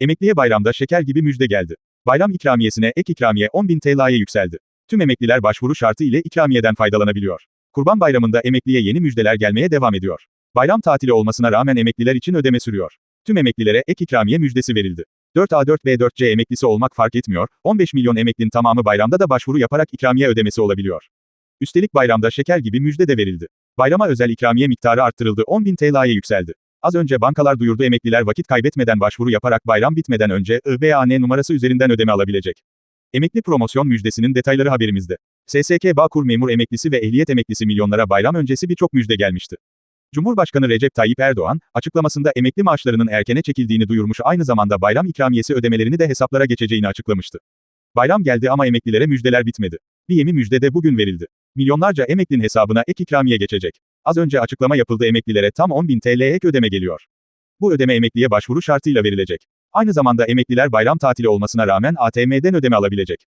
Emekliye bayramda şeker gibi müjde geldi. Bayram ikramiyesine ek ikramiye 10.000 TL'ye yükseldi. Tüm emekliler başvuru şartı ile ikramiyeden faydalanabiliyor. Kurban Bayramı'nda emekliye yeni müjdeler gelmeye devam ediyor. Bayram tatili olmasına rağmen emekliler için ödeme sürüyor. Tüm emeklilere ek ikramiye müjdesi verildi. 4A 4B 4C emeklisi olmak fark etmiyor, 15 milyon emeklinin tamamı bayramda da başvuru yaparak ikramiye ödemesi olabiliyor. Üstelik bayramda şeker gibi müjde de verildi. Bayrama özel ikramiye miktarı arttırıldı 10.000 TL'ye yükseldi. Az önce bankalar duyurdu emekliler vakit kaybetmeden başvuru yaparak bayram bitmeden önce IBAN numarası üzerinden ödeme alabilecek. Emekli promosyon müjdesinin detayları haberimizde. SSK Bağkur memur emeklisi ve ehliyet emeklisi milyonlara bayram öncesi birçok müjde gelmişti. Cumhurbaşkanı Recep Tayyip Erdoğan, açıklamasında emekli maaşlarının erkene çekildiğini duyurmuş aynı zamanda bayram ikramiyesi ödemelerini de hesaplara geçeceğini açıklamıştı. Bayram geldi ama emeklilere müjdeler bitmedi. Bir yeni müjde de bugün verildi. Milyonlarca emeklinin hesabına ek ikramiye geçecek. Az önce açıklama yapıldı emeklilere tam 10.000 TL ek ödeme geliyor. Bu ödeme emekliye başvuru şartıyla verilecek. Aynı zamanda emekliler bayram tatili olmasına rağmen ATM'den ödeme alabilecek.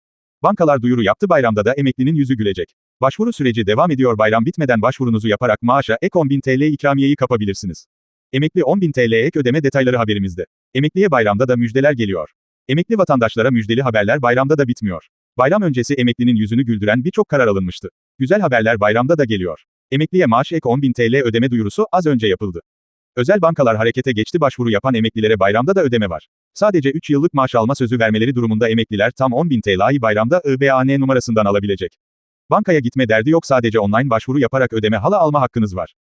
Bankalar duyuru yaptı bayramda da emeklinin yüzü gülecek. Başvuru süreci devam ediyor bayram bitmeden başvurunuzu yaparak maaşa ek 10.000 TL ikramiyeyi kapabilirsiniz. Emekli 10.000 TL ek ödeme detayları haberimizde. Emekliye bayramda da müjdeler geliyor. Emekli vatandaşlara müjdeli haberler bayramda da bitmiyor. Bayram öncesi emeklinin yüzünü güldüren birçok karar alınmıştı. Güzel haberler bayramda da geliyor. Emekliye maaş ek 10.000 TL ödeme duyurusu az önce yapıldı. Özel bankalar harekete geçti başvuru yapan emeklilere bayramda da ödeme var. Sadece 3 yıllık maaş alma sözü vermeleri durumunda emekliler tam 10.000 TL'yi bayramda IBAN numarasından alabilecek. Bankaya gitme derdi yok sadece online başvuru yaparak ödeme hala alma hakkınız var.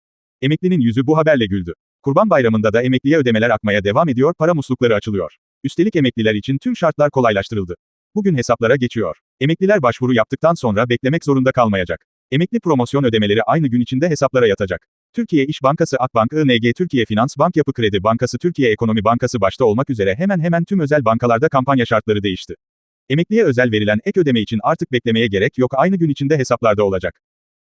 Emeklinin yüzü bu haberle güldü. Kurban Bayramı'nda da emekliye ödemeler akmaya devam ediyor para muslukları açılıyor. Üstelik emekliler için tüm şartlar kolaylaştırıldı. Bugün hesaplara geçiyor. Emekliler başvuru yaptıktan sonra beklemek zorunda kalmayacak. Emekli promosyon ödemeleri aynı gün içinde hesaplara yatacak. Türkiye İş Bankası Akbank ING Türkiye Finans Bank Yapı Kredi Bankası Türkiye Ekonomi Bankası başta olmak üzere hemen hemen tüm özel bankalarda kampanya şartları değişti. Emekliye özel verilen ek ödeme için artık beklemeye gerek yok aynı gün içinde hesaplarda olacak.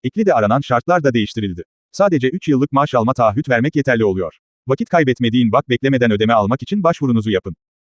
Ekli de aranan şartlar da değiştirildi. Sadece 3 yıllık maaş alma taahhüt vermek yeterli oluyor. Vakit kaybetmediğin bak beklemeden ödeme almak için başvurunuzu yapın.